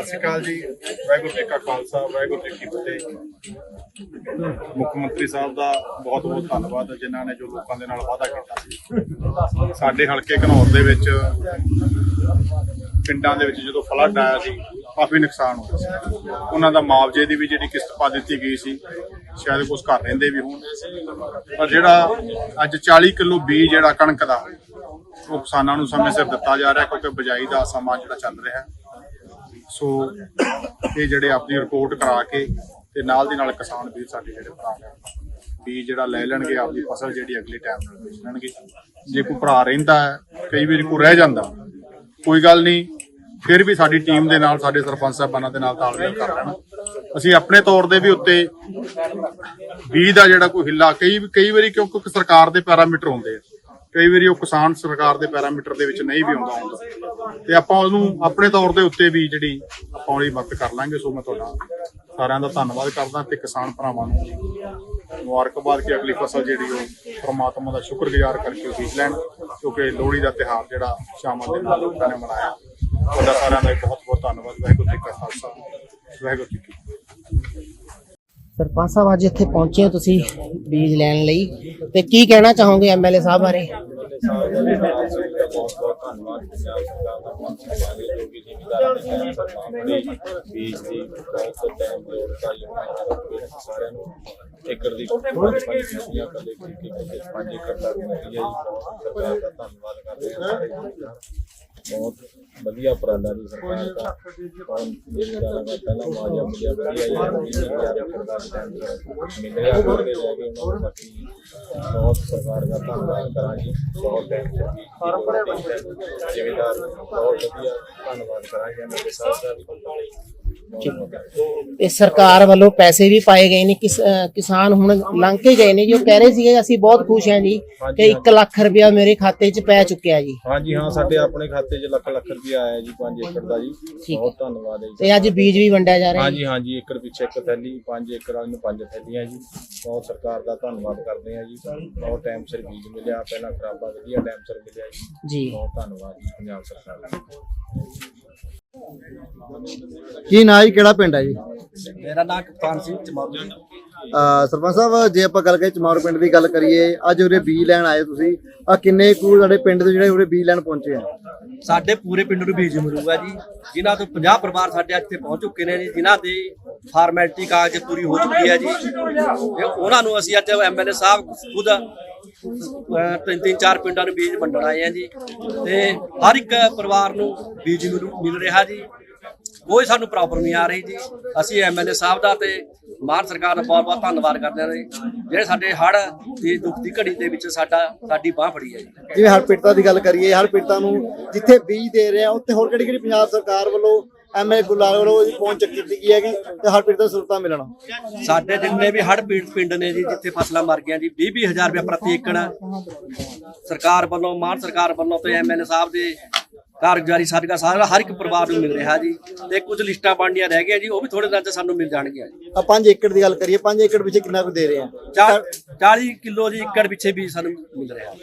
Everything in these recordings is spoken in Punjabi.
ਸਤਿ ਸ਼੍ਰੀ ਅਕਾਲ ਜੀ। ਵਾਹਿਗੁਰੂ ਜੀ ਕਾ ਖਾਲਸਾ, ਵਾਹਿਗੁਰੂ ਜੀ ਕੀ ਫਤਿਹ। ਮੁੱਖ ਮੰਤਰੀ ਸਾਹਿਬ ਦਾ ਬਹੁਤ ਬਹੁਤ ਧੰਨਵਾਦ, ਜਿਨ੍ਹਾਂ ਨੇ ਜੋ ਲੋਕਾਂ ਦੇ ਨਾਲ ਵਾਅਦਾ ਕੀਤਾ ਸੀ। ਸਾਡੇ ਹਲਕੇ ਘਨੌਰ ਦੇ ਵਿੱਚ, ਪਿੰਡਾਂ ਦੇ ਵਿੱਚ ਜਦੋਂ ਫਲੱਡ ਆਇਆ ਸੀ, ਕਾਫੀ ਨੁਕਸਾਨ ਹੋਇਆ ਸੀ। ਉਹਨਾਂ ਦਾ ਮੁਆਵਜ਼ੇ ਦੀ ਵੀ ਜਿਹੜੀ ਕਿਸ਼ਤ ਪਾ ਦਿੱਤੀ ਗਈ ਸੀ, ਸ਼ਾਇਦ ਕੁਝ ਘਰ ਰਹਿੰਦੇ ਵੀ ਹੋਣ। ਪਰ ਜਿਹੜਾ ਅੱਜ 40 ਕਿਲੋ ਬੀਜ ਜਿਹੜਾ ਕਣਕ ਦਾ, ਉਹ ਕਿਸਾਨਾਂ ਨੂੰ ਸਮੇਂ ਸਿਰ ਦਿੱਤਾ ਜਾ ਰਿਹਾ, ਕਿਉਂਕਿ ਬਜਾਈ ਦਾ ਸਮਾਂ ਜਿਹੜਾ ਚੱਲ ਰਿਹਾ। ਹੈ ਸੋ ਇਹ ਜਿਹੜੇ ਆਪਣੀ ਰਿਪੋਰਟ ਕਰਾ ਕੇ ਤੇ ਨਾਲ ਦੀ ਨਾਲ ਕਿਸਾਨ ਵੀਰ ਸਾਡੇ ਜਿਹੜੇ ਭਰਾ ਨੇ, ਵੀ ਜਿਹੜਾ ਲੈ ਲੈਣਗੇ, ਆਪਦੀ ਫਸਲ ਜਿਹੜੀ ਅਗਲੇ ਟਾਈਮ ਨਾਲ ਵੇਚ ਲੈਣਗੇ। ਜੇ ਕੋਈ ਭਰਾ ਰਹਿੰਦਾ ਹੈ, ਕਈ ਵਾਰੀ ਕੋਈ ਰਹਿ ਜਾਂਦਾ, ਕੋਈ ਗੱਲ ਨਹੀਂ, ਫਿਰ ਵੀ ਸਾਡੀ ਟੀਮ ਦੇ ਨਾਲ, ਸਾਡੇ ਸਰਪੰਚ ਸਾਹਿਬਾਨਾਂ ਦੇ ਨਾਲ ਤਾਲਮੇਲ ਕਰ ਲੈਣਾ। ਅਸੀਂ ਆਪਣੇ ਤੌਰ ਦੇ ਵੀ ਉੱਤੇ ਬੀਜ ਦਾ ਜਿਹੜਾ ਕੋਈ ਹਿੱਲਾ, ਕਈ ਕਈ ਵਾਰੀ ਕਿਉਂਕਿ ਸਰਕਾਰ ਦੇ ਪੈਰਾਮੀਟਰ ਹੁੰਦੇ ਆ। ਕਈ ਵਾਰੀ ਉਹ ਕਿਸਾਨ ਸਰਕਾਰ ਦੇ ਪੈਰਾਮੀਟਰ ਦੇ ਵਿੱਚ ਨਹੀਂ ਵੀ ਆਉਂਦਾ ਹੁੰਦਾ ਤੇ ਆਪਾਂ ਉਹਨੂੰ ਆਪਣੇ ਤੌਰ ਦੇ ਉੱਤੇ ਵੀ ਜਿਹੜੀ ਆਪਾਂ ਉਹਦੀ ਮਦਦ ਕਰ ਲਾਂਗੇ, ਸੋ ਮੈਂ ਤੁਹਾਡਾ ਸਾਰਿਆਂ ਦਾ ਧੰਨਵਾਦ ਕਰਦਾ ਤੇ ਕਿਸਾਨ ਭਰਾਵਾਂ ਨੂੰ ਮੁਬਾਰਕਬਾਦ ਕਿ ਅਗਲੀ ਫਸਲ ਜਿਹੜੀ ਉਹ ਪ੍ਰਮਾਤਮਾ ਦਾ ਸ਼ੁਕਰਗੁਜ਼ਾਰ ਕਰਕੇ ਉਹ ਬੀਜ ਲੈਣ, ਕਿਉਂਕਿ ਲੋਹੜੀ ਦਾ ਤਿਹਾਰ ਜਿਹੜਾ ਸ਼ਾਮਾਂ ਦੇ ਨਾਲ ਲੋਕਾਂ ਨੇ ਮਨਾਇਆ। ਤੁਹਾਡਾ ਸਾਰਿਆਂ ਦਾ ਬਹੁਤ ਬਹੁਤ ਧੰਨਵਾਦ। ਵਾਹਿਗੁਰੂ ਜੀ ਕਾ ਖਾਲਸਾ। ਵਾਹਿਗੁਰੂ ਜੀ ਕੀ ਸਰਪੰਚ ਸਾਹਿਬ, ਅੱਜ ਇੱਥੇ ਪਹੁੰਚੇ ਹੋ ਤੁਸੀਂ ਬੀਜ ਲੈਣ ਲਈ। ਤੇ ਕੀ ਕਹਿਣਾ ਚਾਹੋਗੇ ਐਮਐਲਏ ਸਾਹਿਬ ਬਾਰੇ? ਬਹੁਤ ਬਹੁਤ ਧੰਨਵਾਦ ਪੰਜਾਬ ਸਰਕਾਰ ਦਾ ਬਹੁਤ ਧੰਨਵਾਦ ਜੋ ਕਿ ਜ਼ਿਮੀਦਾਰਾਂ ਨੇ ਸਾਡੀ ਸਰਕਾਰ ਦੀ ਬੀਜ ਦੀ ਬਹੁਤ ਟਾਈਮ ਲੋੜ ਪਾਈ ਸਾਰਿਆਂ ਨੂੰ ਏਕੜ ਦੀ ਪੰਜ ਕਦੇ ਕੀ ਕੀ ਪੰਜ ਏਕੜ ਤੱਕ ਮਿਲੀ ਹੈ ਜੀ ਸਰਕਾਰ ਦਾ ਧੰਨਵਾਦ। ਕਰਦੇ ਹਾਂ ਸਾਰੇ ਬਹੁਤ ਵਧੀਆ ਉਪਰਾਲਾ ਦੀ ਸਰਕਾਰ ਦਾ। ਦਾ ਪਹਿਲਾ ਮੁਆਵਜ਼ਾ ਮਿਲਿਆ ਵਧੀਆ ਯਾਰ ਮਿਲਿਆ ਅੱਗੇ ਲੈ ਕੇ ਉਹਨਾਂ ਨੂੰ ਬਹੁਤ ਸਰਕਾਰ ਦਾ ਧੰਨਵਾਦ ਕਰਾਂਗੇ। ਬਹੁਤ ਟਾਈਮ ਜ਼ਿਮੀਦਾਰ ਬਹੁਤ ਵਧੀਆ ਧੰਨਵਾਦ ਕਰਾਂਗੇ। ਦੇ ਸਾਥ ਸਾਥ। ਤੇ ਸਰਕਾਰ ਵੱਲੋਂ ਪੈਸੇ ਵੀ ਪਾਏ ਗਏ ਨੇ ਕਿਸ ਕਿਸਾਨ ਹੁਣ ਲੰਘ ਕੇ ਗਏ ਨੇ ਜੋ। ਕਹਿ ਰਹੇ ਸੀਗੇ ਅਸੀਂ ਬਹੁਤ ਖੁਸ਼ ਹਾਂ ਜੀ ਕਿ 1 ਲੱਖ ਰੁਪਇਆ ਮੇਰੇ ਖਾਤੇ 'ਚ ਪੈ ਚੁੱਕਿਆ ਜੀ। ਹਾਂਜੀ ਹਾਂ ਸਾਡੇ ਆਪਣੇ ਖਾਤੇ 'ਚ ਲੱਖ ਲੱਖ ਰੁਪਇਆ ਆਇਆ ਜੀ 5 ਏਕੜ ਦਾ ਜੀ। ਬਹੁਤ ਧੰਨਵਾਦ ਹੈ ਜੀ। ਤੇ ਅੱਜ ਬੀਜ ਵੀ ਵੰਡਿਆ ਜਾ ਰਿਹਾ ਹਾਂਜੀ ਹਾਂਜੀ ਏਕੜ ਪਿੱਛੇ ਇੱਕ ਥੈਲੀ 5 ਏਕੜ ਵਾਲੀ ਨੂੰ 5 ਥੈਲੀਆਂ ਜੀ। ਬਹੁਤ ਸਰਕਾਰ ਦਾ ਧੰਨਵਾਦ ਕਰਦੇ ਹਾਂ ਜੀ। ਬਹੁਤ ਟਾਈਮ ਸਿਰ ਬੀਜ ਮਿਲਿਆ ਪਹਿਲਾਂ ਖਰਾਬਾ ਵਧੀਆ ਟਾਈਮ ਸਿਰ ਮਿਲਿਆ ਜੀ। ਜੀ। ਬਹੁਤ ਧੰਨਵਾਦ ਜੀ ਪੰਜਾਬ ਸਰਕਾਰ ਦਾ। ਕੀ ਨਾਂ ਜੀ? ਕਿਹੜਾ ਪਿੰਡ ਹੈ ਜੀ? ਮੇਰਾ ਨਾਮ ਕਪਤਾਨ ਸਿੰਘ ਚਮੌਲੀ ਅਹ ਸਰਪੰਚ ਸਾਹਿਬ ਜੇ ਆਪਾਂ ਗੱਲ ਕਰੀਏ ਚਮਾਰ ਪਿੰਡ ਦੀ ਗੱਲ ਕਰੀਏ ਅੱਜ ਉਰੇ ਬੀ ਲੈਣ ਆਏ ਤੁਸੀਂ। ਆ ਕਿੰਨੇ ਕੁ ਸਾਡੇ ਪਿੰਡ ਦੇ ਜਿਹੜੇ ਉਰੇ ਬੀ ਲੈਣ ਪਹੁੰਚੇ ਆ? ਸਾਡੇ ਪੂਰੇ ਪਿੰਡ ਨੂੰ ਬੀਜ ਮਿਲੂਗਾ ਜੀ। ਜਿਨ੍ਹਾਂ ਤੋਂ 50 ਪਰਿਵਾਰ ਸਾਡੇ ਇੱਥੇ ਪਹੁੰਚ ਚੁੱਕੇ ਨੇ ਜੀ ਜਿਨ੍ਹਾਂ ਦੀ ਫਾਰਮੈਲਿਟੀ ਕਾਗਜ਼ ਪੂਰੀ ਹੋ ਚੁੱਕੀ ਹੈ ਜੀ। ਤੇ ਉਹਨਾਂ ਨੂੰ ਅਸੀਂ ਅੱਜ ਐਮਐਲਏ ਸਾਹਿਬ ਖੁਦ ਤਿੰਨ ਤਿੰਨ ਚਾਰ ਪਿੰਡਾਂ ਨੂੰ ਬੀਜ ਵੰਡਣ ਆਏ ਆ ਜੀ ਤੇ ਹਰ ਇੱਕ ਪਰਿਵਾਰ ਨੂੰ ਬੀਜ ਮਿਲ ਰਿਹਾ ਜੀ। ਕੋਈ ਸਾਨੂੰ ਪ੍ਰੋਬਲਮ ਨਹੀਂ ਆ ਰਹੀ ਜੀ। ਅਸੀਂ ਐਮਐਲਏ ਸਾਹਿਬ ਦਾ ਤੇ ਮਾਨ ਸਰਕਾਰ ਦਾ ਬਹੁਤ ਬਹੁਤ ਧੰਨਵਾਦ ਕਰਦੇ ਹਾਂ ਜੀ। ਜਿਹੜੇ ਸਾਡੇ ਹੜ ਦੀ ਦੁੱਖ ਦੀ ਘੜੀ ਦੇ ਵਿੱਚ ਸਾਡਾ, ਸਾਡੀ ਬਾਹ ਫੜੀ ਹੈ ਜੀ। ਜਿਵੇਂ ਹਰ ਪਿੰਡਾਂ ਦੀ ਗੱਲ ਕਰੀਏ ਹਰ ਪਿੰਡਾਂ ਨੂੰ ਜਿੱਥੇ ਬੀਜ ਦੇ ਰਿਹਾ ਉੱਥੇ ਹੋਰ ਕਿਹੜੀ ਕਿਹੜੀ ਪੰਜਾਬ ਸਰਕਾਰ ਵੱਲੋਂ ਐਮਏ ਗੁਲਾਲ ਵੱਲੋਂ ਇਹਦੀ ਪਹੁੰਚ ਕੀਤੀ ਗਈ ਹੈਗੀ ਤੇ ਹਰ ਪਿੰਡ ਤੋਂ ਸਹੂਲਤਾਂ ਮਿਲਣ। ਸਾਡੇ ਜਿੰਨੇ ਵੀ ਹੜ ਪੀੜਤ ਪਿੰਡ ਨੇ ਜੀ ਜਿੱਥੇ ਫਸਲਾਂ ਮਰ ਗਈਆਂ ਜੀ 20 ਹਜ਼ਾਰ ਰੁਪਏ ਪ੍ਰਤੀ ਏਕੜ। ਸਰਕਾਰ ਵੱਲੋਂ ਮਾਨ ਸਰਕਾਰ ਵੱਲੋਂ ਤੇ ਐਮਐਲਏ ਸਾਹਿਬ ਦੇ ਕਾਰਗੁਜ਼ਾਰੀ ਸਾਡਾ ਸਾਰਾ ਹਰ ਇੱਕ ਪਰਿਵਾਰ ਨੂੰ ਮਿਲ ਰਿਹਾ ਜੀ। ਤੇ ਕੁਝ ਲਿਸਟਾਂ ਬਣਨੀਆਂ ਰਹਿ ਗਈਆਂ ਜੀ ਉਹ ਵੀ ਥੋੜੇ ਦਿਨਾਂ 'ਚ ਸਾਨੂੰ ਮਿਲ ਜਾਣਗੀਆਂ ਜੀ। ਆ 5 ਏਕੜ ਦੀ ਗੱਲ ਕਰੀਏ 5 ਏਕੜ ਪਿੱਛੇ ਕਿੰਨਾ ਕੁ ਦੇ ਰਹੇ ਆ? ਚਾ- 40 ਕਿਲੋ ਜੀ ਏਕੜ ਪਿੱਛੇ ਵੀ ਸਾਨੂੰ ਮਿਲ ਰਿਹਾ।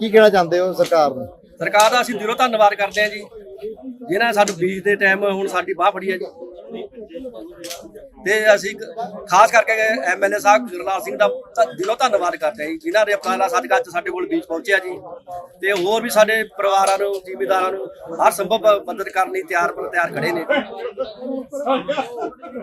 ਕੀ ਕਹਿਣਾ ਚਾਹੁੰਦੇ ਹੋ ਸਰਕਾਰ ਨੂੰ? ਸਰਕਾਰ ਦਾ ਅਸੀਂ ਦਿਲੋਂ ਧੰਨਵਾਦ ਕਰਦੇ ਹਾਂ ਜੀ। ਜਿਨ੍ਹਾਂ ਸਾਨੂੰ ਬੀਜ ਦੇ ਟਾਈਮ ਹੁਣ ਸਾਡੀ ਬਾਹ ਫੜੀ ਹੈ ਜੀ। ਤੇ ਅਸੀਂ ਖਾਸ ਕਰਕੇ ਐਮਐਲਏ ਸਾਹਿਬ ਗੁਰਲਾਲ ਸਿੰਘ ਦਾ ਦਿਲੋਂ ਧੰਨਵਾਦ ਕਰਦੇ ਹਾਂ ਜੀ, ਜਿਨ੍ਹਾਂ ਨੇ ਆਪਣਾ ਸਾਡੇ ਅੱਜ ਸਾਡੇ ਕੋਲ ਬੀਜ ਪਹੁੰਚਿਆ ਜੀ। ਤੇ ਹੋਰ ਵੀ ਸਾਡੇ ਪਰਿਵਾਰਾਂ ਨੂੰ, ਜ਼ਿਮੀਦਾਰਾਂ ਨੂੰ ਹਰ ਸੰਭਵ ਮਦਦ ਕਰਨ ਲਈ ਤਿਆਰ ਪਰ ਤਿਆਰ ਖੜੇ ਨੇ।